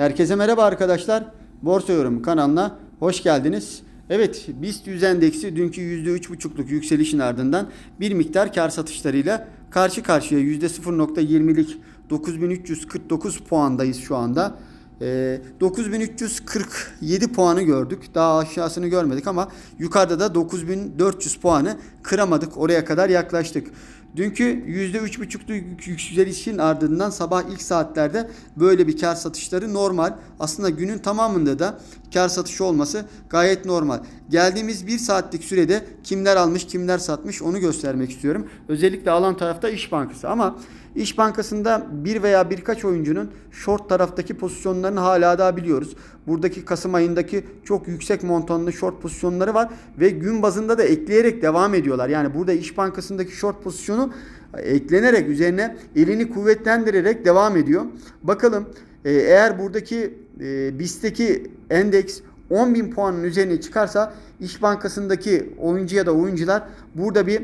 Herkese merhaba arkadaşlar. Borsa Yorum kanalına hoş geldiniz. Evet, BIST 100 endeksi dünkü %3,5'luk yükselişin ardından bir miktar kar satışlarıyla karşı karşıya %0.20'lik 9349 puandayız şu anda. Ee, 9347 puanı gördük. Daha aşağısını görmedik ama yukarıda da 9400 puanı kıramadık. Oraya kadar yaklaştık. Dünkü %3,5'luk yükselişin ardından sabah ilk saatlerde böyle bir kar satışları normal. Aslında günün tamamında da kar satışı olması gayet normal. Geldiğimiz bir saatlik sürede kimler almış kimler satmış onu göstermek istiyorum. Özellikle alan tarafta İş Bankası ama İş Bankası'nda bir veya birkaç oyuncunun short taraftaki pozisyonlarını hala daha biliyoruz. Buradaki Kasım ayındaki çok yüksek montanlı short pozisyonları var ve gün bazında da ekleyerek devam ediyorlar. Yani burada İş Bankası'ndaki short pozisyonu eklenerek üzerine elini kuvvetlendirerek devam ediyor. Bakalım e, eğer buradaki e, BIST'teki endeks 10.000 puanın üzerine çıkarsa İş Bankası'ndaki oyuncu ya da oyuncular burada bir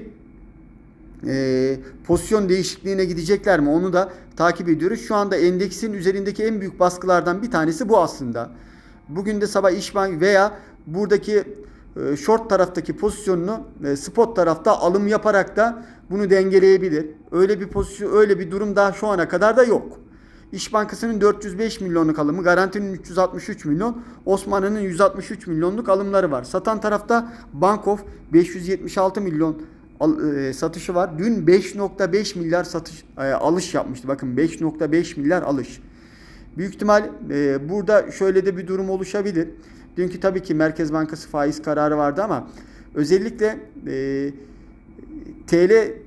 e, pozisyon değişikliğine gidecekler mi onu da takip ediyoruz. Şu anda endeksin üzerindeki en büyük baskılardan bir tanesi bu aslında. Bugün de sabah İşbank veya buradaki e, short taraftaki pozisyonunu e, spot tarafta alım yaparak da bunu dengeleyebilir. Öyle bir pozisyon öyle bir durum daha şu ana kadar da yok. İş Bankası'nın 405 milyonluk alımı, Garanti'nin 363 milyon, Osmanlı'nın 163 milyonluk alımları var. Satan tarafta Bankof 576 milyon e, satışı var. Dün 5.5 milyar satış e, alış yapmıştı. Bakın 5.5 milyar alış. Büyük ihtimal e, burada şöyle de bir durum oluşabilir. Dünkü tabii ki Merkez Bankası faiz kararı vardı ama özellikle TL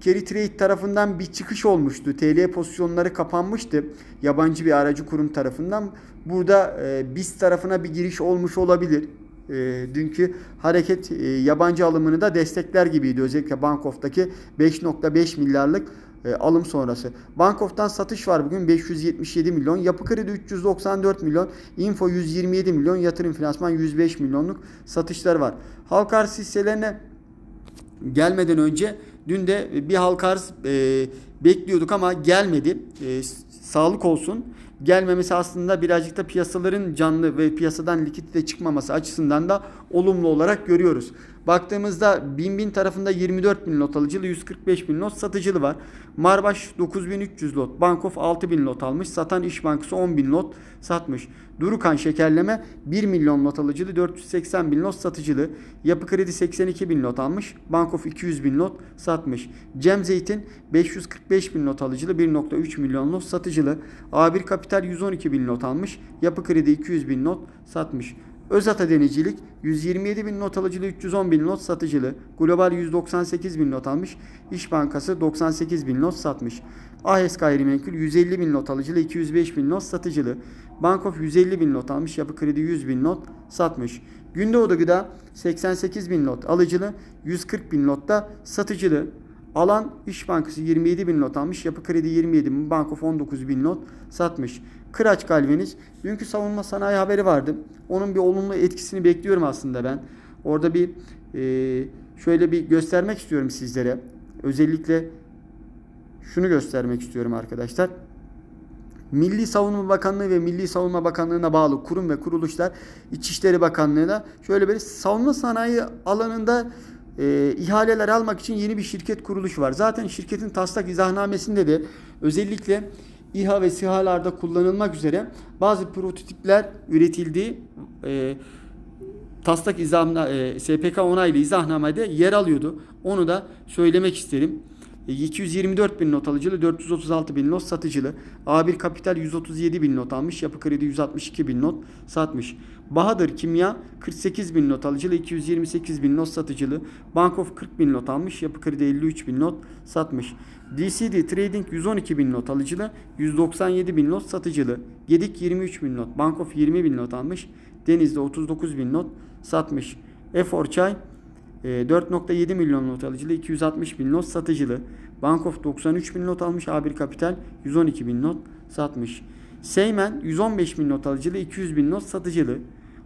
carry trade tarafından bir çıkış olmuştu. TL pozisyonları kapanmıştı. Yabancı bir aracı kurum tarafından. Burada e, BIST tarafına bir giriş olmuş olabilir. E, dünkü hareket e, yabancı alımını da destekler gibiydi. Özellikle Bankof'taki 5.5 milyarlık e, alım sonrası. Bankof'tan satış var bugün 577 milyon. Yapı Kredi 394 milyon. Info 127 milyon. Yatırım Finansman 105 milyonluk satışlar var. Halka arz hisselerine gelmeden önce dün de bir halka e, bekliyorduk ama gelmedi. E, sağlık olsun. Gelmemesi aslında birazcık da piyasaların canlı ve piyasadan likidite çıkmaması açısından da olumlu olarak görüyoruz. Baktığımızda bin bin tarafında 24 bin lot alıcılı 145 bin lot satıcılı var. Marbaş 9300 lot. Bankof 6000 lot almış. Satan İş Bankası 10 bin lot satmış. Durukan şekerleme 1 milyon lot alıcılı 480 bin lot satıcılı. Yapı Kredi 82 bin lot almış. Bankof 200 bin lot satmış. Cem Zeytin 545 bin lot alıcılı 1.3 milyon lot satıcılı. A1 Kapital 112 bin lot almış. Yapı Kredi 200 bin lot satmış. Özata Denizcilik 127 bin not alıcılı 310 bin not satıcılı. Global 198 bin not almış. İş Bankası 98 bin not satmış. AHES Gayrimenkul 150 bin not alıcılı 205 bin not satıcılı. Bankof 150 bin not almış. Yapı Kredi 100 bin not satmış. Gündoğdu Gıda 88 bin not alıcılı 140 bin notta satıcılı. Alan İş Bankası 27 bin not almış. Yapı Kredi 27 bin. Bankof 19 bin not satmış. Kıraç Galvaniz. Dünkü savunma sanayi haberi vardı. Onun bir olumlu etkisini bekliyorum aslında ben. Orada bir e, şöyle bir göstermek istiyorum sizlere. Özellikle şunu göstermek istiyorum arkadaşlar. Milli Savunma Bakanlığı ve Milli Savunma Bakanlığı'na bağlı kurum ve kuruluşlar İçişleri Bakanlığı'na şöyle bir savunma sanayi alanında e, ihaleler almak için yeni bir şirket kuruluşu var. Zaten şirketin taslak izahnamesinde de özellikle İHA ve SİHA'larda kullanılmak üzere bazı prototipler üretildiği e, taslak izahna, e, SPK onaylı izahnamede yer alıyordu. Onu da söylemek isterim. E, 224 bin not alıcılı, 436 bin not satıcılı. A1 Kapital 137 bin not almış, Yapı Kredi 162 bin not satmış. Bahadır Kimya 48 bin not alıcılı, 228 bin not satıcılı. Bankof 40 bin not almış, Yapı Kredi 53 bin not satmış. DCD Trading 112 bin not alıcılı, 197 bin not satıcılı. Gedik 23 bin not, Bankof 20 bin not almış, Deniz'de 39 bin not satmış. Efor Çay e, 4.7 milyon not alıcılı, 260 bin not satıcılı. Bankof 93 bin not almış, A1 Kapital 112 bin not satmış. Seymen 115 bin not alıcılı, 200 bin not satıcılı.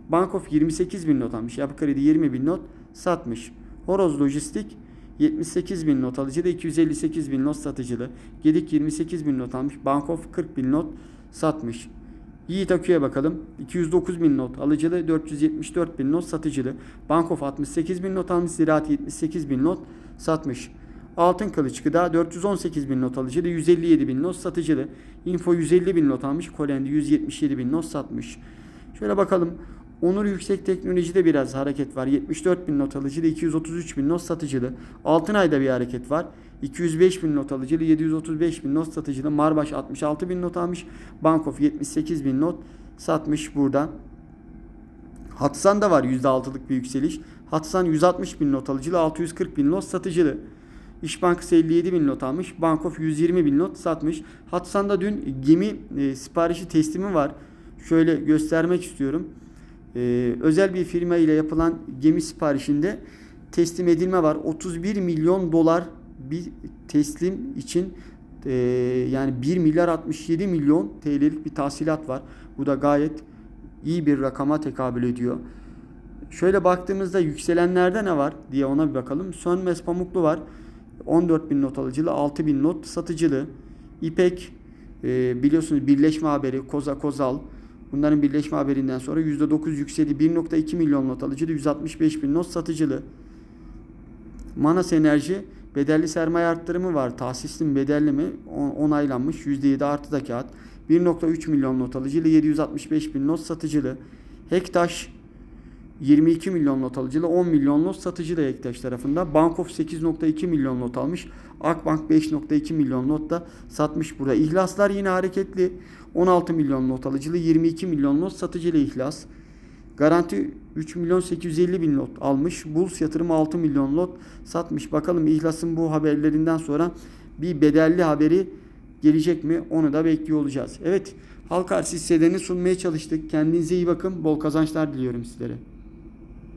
Bankof 28 bin not almış, Yapı Kredi 20 bin not satmış. Horoz Lojistik 78 bin not alıcılı, 258 bin not satıcılı. Gedik 28 bin not almış, Bankof 40 bin not satmış. Yiğit Akü'ye bakalım. 209 bin not alıcılı, 474 bin not satıcılı. Bankof 68 bin not almış, Ziraat 78 bin not satmış. Altın Kılıç Gıda 418 bin not alıcılı, 157 bin not satıcılı. Info 150 bin not almış, Kolendi 177 bin not satmış. Şöyle bakalım. Onur Yüksek Teknoloji'de biraz hareket var. 74 bin not alıcılı, 233 bin not satıcılı. Altınay'da bir hareket var. 205 bin not alıcılı, 735 bin not satıcılı. Marbaş 66 bin not almış. Bankof 78 bin not satmış burada. Hatsan'da var %6'lık bir yükseliş. Hatsan 160 bin not alıcılı, 640 bin not satıcılı. İş Bankası 57 bin not almış. Bankof 120 bin not satmış. Hatsan'da dün gemi e, siparişi teslimi var. Şöyle göstermek istiyorum. E, özel bir firma ile yapılan gemi siparişinde teslim edilme var. 31 milyon dolar bir teslim için e, yani 1 milyar 67 milyon TL'lik bir tahsilat var. Bu da gayet iyi bir rakama tekabül ediyor. Şöyle baktığımızda yükselenlerde ne var diye ona bir bakalım. Sönmez Pamuklu var. 14 bin not alıcılı, 6 bin not satıcılı. İpek e, biliyorsunuz birleşme haberi, Koza Kozal. Bunların birleşme haberinden sonra %9 yükseli 1.2 milyon not alıcılı, 165 bin not satıcılı. Manas Enerji bedelli sermaye arttırımı var. Tahsisli bedelli mi On- onaylanmış. %7 artı da kağıt. 1.3 milyon not alıcılı, 765 bin not satıcılı. Hektaş 22 milyon not alıcılı, 10 milyon not satıcı da Ektaş tarafında. Bankof 8.2 milyon not almış. Akbank 5.2 milyon not da satmış burada. İhlaslar yine hareketli. 16 milyon not alıcılı, 22 milyon not satıcılı ihlas. Garanti 3 milyon 850 bin lot almış. Buls yatırım 6 milyon lot satmış. Bakalım İhlas'ın bu haberlerinden sonra bir bedelli haberi gelecek mi? Onu da bekliyor olacağız. Evet halka arz hisselerini sunmaya çalıştık. Kendinize iyi bakın. Bol kazançlar diliyorum sizlere.